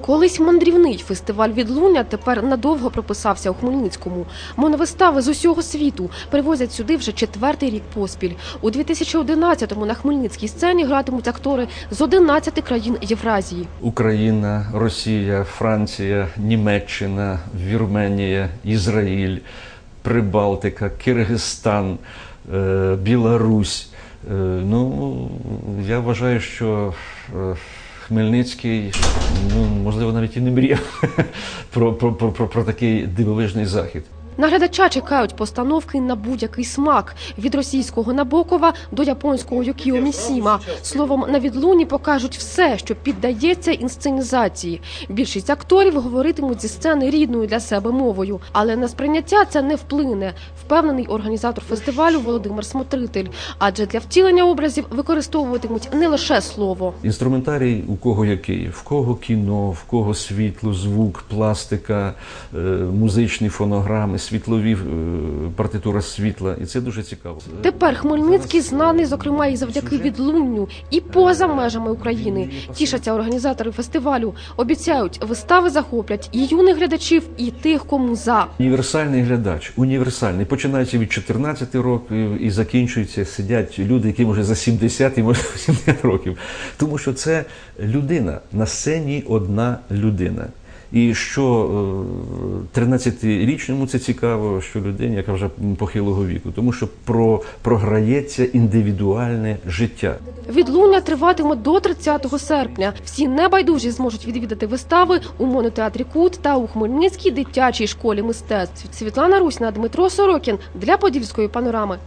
Колись мандрівний фестиваль відлуння тепер надовго прописався у Хмельницькому. Моновистави з усього світу привозять сюди вже четвертий рік поспіль. У 2011-му на хмельницькій сцені гратимуть актори з 11 країн Євразії. Україна, Росія, Франція, Німеччина, Вірменія, Ізраїль, Прибалтика, Киргизстан, е, Білорусь. Е, Ну, я вважаю, що е, Хмельницький, ну, можливо, навіть і не мріяв про, про, про, про, про такий дивовижний захід. Наглядача чекають постановки на будь-який смак від російського Набокова до японського Юкіо Місіма. Словом, на відлуні покажуть все, що піддається інсценізації. Більшість акторів говоритимуть зі сцени рідною для себе мовою, але на сприйняття це не вплине. Впевнений організатор фестивалю Володимир Смотритель. Адже для втілення образів використовуватимуть не лише слово. Інструментарій у кого який, в кого кіно, в кого світло, звук, пластика, е, музичні фонограми, світлові е, партитура світла. І це дуже цікаво. Тепер Хмельницький знаний, зокрема, і завдяки відлунню, і поза межами України. Тішаться організатори фестивалю. Обіцяють, вистави захоплять і юних глядачів, і тих, кому за. Універсальний глядач, універсальний. Починається від 14 років і закінчується, сидять люди, яким вже за 70 і може 80 років. Тому що це людина на сцені одна людина. І що е, 13-річному це цікаво, що людині, яка вже похилого віку, тому що про, програється індивідуальне життя. Відлуння триватиме до 30 серпня. Всі небайдужі зможуть відвідати вистави у монотеатрі Кут та у Хмельницькій дитячій школі мистецтв. Світлана Русьна, Дмитро Сорокін для Подільської панорами.